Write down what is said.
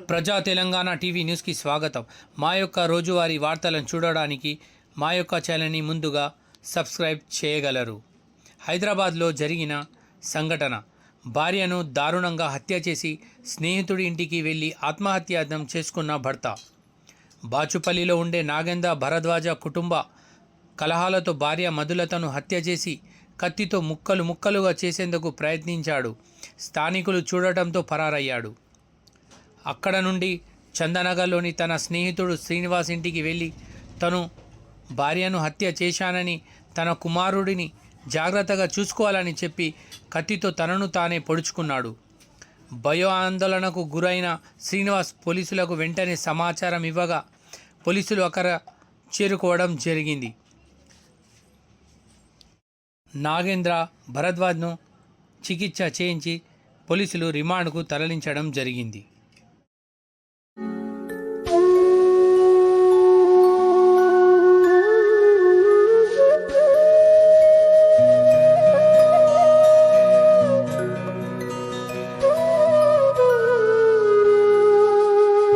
ప్రజా తెలంగాణ టీవీ న్యూస్కి స్వాగతం. మా యొక్క రోజువారీ వార్తలను చూడడానికి మా యొక్క ఛానల్ని ముందుగా సబ్స్క్రైబ్ చేయగలరు. హైదరాబాద్లో జరిగిన సంఘటన. భార్యను దారుణంగా హత్య చేసి స్నేహితుడి ఇంటికి వెళ్ళి ఆత్మహత్యార్థం చేసుకున్న భర్త. బాచుపల్లిలో ఉండే నాగేంద్ర భరద్వాజ కుటుంబ కలహాలతో భార్య మధులతను హత్య చేసి కత్తితో ముక్కలు ముక్కలుగా చేసేందుకు ప్రయత్నించాడు. స్థానికులు చూడటంతో పరారయ్యాడు అక్కడ నుండి చందనగర్లోని తన స్నేహితుడు శ్రీనివాస్ ఇంటికి వెళ్ళి తను భార్యను హత్య చేశానని తన కుమారుడిని జాగ్రత్తగా చూసుకోవాలని చెప్పి కత్తితో తనను తానే పొడుచుకున్నాడు. భయో ఆందోళనకు గురైన శ్రీనివాస్ పోలీసులకు వెంటనే సమాచారం ఇవ్వగా పోలీసులు అక్కడ చేరుకోవడం జరిగింది. నాగేంద్ర భరద్వాజ్ను చికిత్స చేయించి పోలీసులు రిమాండ్కు తరలించడం జరిగింది.